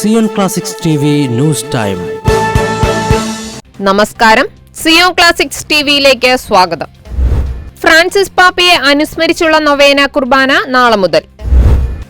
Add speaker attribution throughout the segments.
Speaker 1: Zion Classics T news time
Speaker 2: നമസ്കാരം. Zion classics ടിവിയിലേക്ക് സ്വാഗതം. ഫ്രാൻസിസ് പാപ്പയെ അനുസ്മരിച്ചുള്ള നൊവേന കുർബാന നാളെ മുതൽ.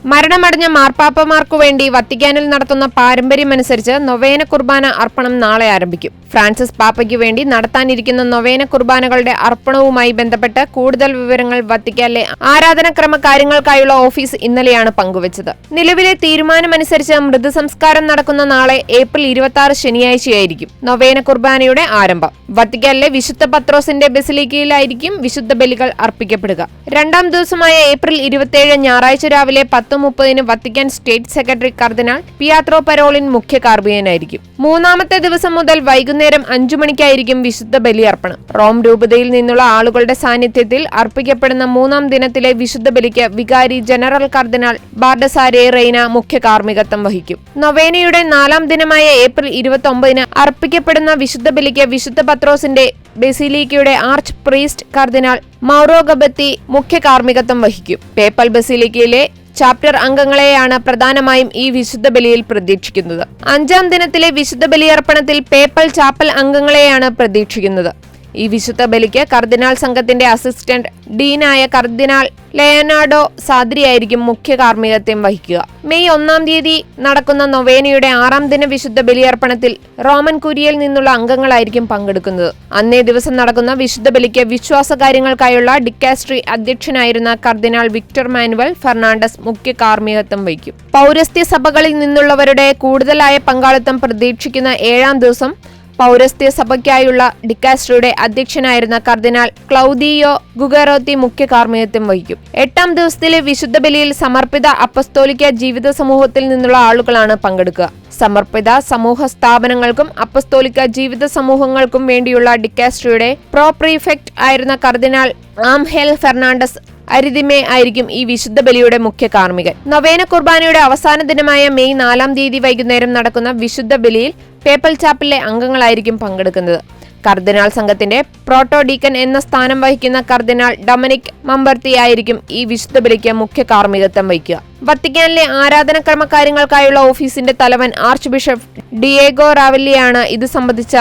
Speaker 2: മരണമടഞ്ഞ മാർപ്പാപ്പമാർക്കു വേണ്ടി വത്തിക്കാനിൽ നടത്തുന്ന പാരമ്പര്യമനുസരിച്ച് നൊവേന കുർബാന അർപ്പണം നാളെ ആരംഭിക്കും. ഫ്രാൻസിസ് പാപ്പയ്ക്കു വേണ്ടി നടത്താനിരിക്കുന്ന നൊവേന കുർബാനകളുടെ അർപ്പണവുമായി ബന്ധപ്പെട്ട് കൂടുതൽ വിവരങ്ങൾ വത്തിക്കാനിലെ ആരാധനക്രമ കാര്യങ്ങൾക്കായുള്ള ഓഫീസ് ഇന്നലെയാണ് പങ്കുവച്ചത്. നിലവിലെ തീരുമാനമനുസരിച്ച് മൃതസംസ്കാരം നടക്കുന്ന നാളെ ഏപ്രിൽ ഇരുപത്തി ആറ് ശനിയാഴ്ചയായിരിക്കും നൊവേന കുർബാനയുടെ ആരംഭം. വത്തിക്കാനിലെ വിശുദ്ധ പത്രോസിന്റെ ബസിലിക്കയിലായിരിക്കും വിശുദ്ധ ബലികൾ അർപ്പിക്കപ്പെടുക. രണ്ടാം ദിവസമായ ഏപ്രിൽ ഇരുപത്തിയേഴ് ഞായറാഴ്ച രാവിലെ പത്ത് മുപ്പതിന് Vatican state secretary cardinal Pietro Parolin മുഖ്യ കാർബിയനായിരിക്കും മൂന്നാമത്തെ ദിവസം മുതൽ വൈകുന്നേരം അഞ്ചു മണിക്കായിരിക്കും വിശുദ്ധ ബലിയർപ്പണം. റോം രൂപതയിൽ നിന്നുള്ള ആളുകളുടെ സാന്നിധ്യത്തിൽ അർപ്പിക്കപ്പെടുന്ന മൂന്നാം ദിനത്തിലെ വിശുദ്ധ ബലിക്ക് വികാരി ജനറൽ കർദിനാൾ ബാർഡസാരെ റെയ്ന മുഖ്യ കാർമ്മികത്വം വഹിക്കും. നൊവേനയുടെ നാലാം ദിനമായ ഏപ്രിൽ ഇരുപത്തി അർപ്പിക്കപ്പെടുന്ന വിശുദ്ധ ബലിക്ക് വിശുദ്ധ പത്രോസിന്റെ ബസിലിക്കയുടെ archpriest cardinal Mauro Gambetti മുഖ്യ കാർമ്മികത്വം വഹിക്കും. പേപ്പൽ ബസിലിക്കയിലെ ചാപ്റ്റർ അംഗങ്ങളെയാണ് പ്രധാനമായും ഈ വിശുദ്ധ ബലിയിൽ പ്രതീക്ഷിക്കുന്നത്. അഞ്ചാം ദിനത്തിലെ വിശുദ്ധ ബലിയർപ്പണത്തിൽ പേപ്പൽ ചാപ്പൽ അംഗങ്ങളെയാണ് പ്രതീക്ഷിക്കുന്നത്. ഈ വിശുദ്ധ ബലിക്ക് കർദിനാൾ സംഘത്തിന്റെ അസിസ്റ്റന്റ് ഡീനായ കർദിനാൾ ലയനാർഡോ സാദ്രിയായിരിക്കും മുഖ്യ കാർമ്മികത്വം വഹിക്കുക. മെയ് ഒന്നാം തീയതി നടക്കുന്ന നൊവേനയുടെ ആറാം ദിന വിശുദ്ധ ബലിയർപ്പണത്തിൽ റോമൻ കുര്യയിൽ നിന്നുള്ള അംഗങ്ങളായിരിക്കും പങ്കെടുക്കുന്നത്. അന്നേ ദിവസം നടക്കുന്ന വിശുദ്ധ ബലിക്ക് വിശ്വാസ കാര്യങ്ങൾക്കായുള്ള ഡിക്കാസ്ട്രി അധ്യക്ഷനായിരുന്ന കർദിനാൾ വിക്ടർ മാനുവൽ ഫെർണാണ്ടസ് മുഖ്യ കാർമ്മികത്വം വഹിക്കും. പൗരസ്ത്യ സഭകളിൽ നിന്നുള്ളവരുടെ കൂടുതലായ പങ്കാളിത്തം പ്രതീക്ഷിക്കുന്ന ഏഴാം ദിവസം പൗരസ്ത്യ സഭയ്ക്കായുള്ള ഡിക്കാസ്ട്രോയുടെ അധ്യക്ഷനായിരുന്ന കർദിനാൾ ക്ലൗദിയോ ഗുഗറോത്തി മുഖ്യ കാർമ്മികത്വം വഹിക്കും. എട്ടാം ദിവസത്തിലെ വിശുദ്ധ ബലിയിൽ സമർപ്പിത അപ്പസ്തോലിക്ക ജീവിത സമൂഹത്തിൽ നിന്നുള്ള ആളുകളാണ് പങ്കെടുക്കുക. സമർപ്പിത സമൂഹ സ്ഥാപനങ്ങൾക്കും അപ്പസ്തോലിക്ക ജീവിത സമൂഹങ്ങൾക്കും വേണ്ടിയുള്ള ഡിക്കാസ്ട്രിയുടെ പ്രോ പ്രീഫെക്ട് ആയിരുന്ന കർദിനാൾ ആംഹെൽ ഫെർണാണ്ടസ് അരിതിമേ ആയിരിക്കും ഈ വിശുദ്ധ ബലിയുടെ മുഖ്യ കാർമ്മികൻ. നവേന കുർബാനയുടെ അവസാന ദിനമായ മെയ് നാലാം തീയതി വൈകുന്നേരം നടക്കുന്ന വിശുദ്ധ ബലിയിൽ പേപ്പൽ ചാപ്പിലെ അംഗങ്ങളായിരിക്കും പങ്കെടുക്കുന്നത്. കർദിനാൾ സംഘത്തിന്റെ പ്രോട്ടോ ഡീക്കൻ എന്ന സ്ഥാനം വഹിക്കുന്ന കർദിനാൾ ഡൊമിനിക് മമ്പർത്തി ആയിരിക്കും ഈ വിശുദ്ധ ബലിക്ക് മുഖ്യ കാർമ്മികത്വം വഹിക്കുക. വത്തിക്കാനിലെ ആരാധനക്രമ കാര്യങ്ങൾക്കായുള്ള ഓഫീസിന്റെ തലവൻ ആർച്ച് ബിഷപ്പ് ഡിയേഗോ റാവല്ലിയാണ് ഇത് സംബന്ധിച്ച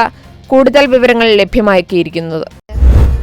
Speaker 2: കൂടുതൽ വിവരങ്ങൾ ലഭ്യമാക്കിയിരിക്കുന്നത്.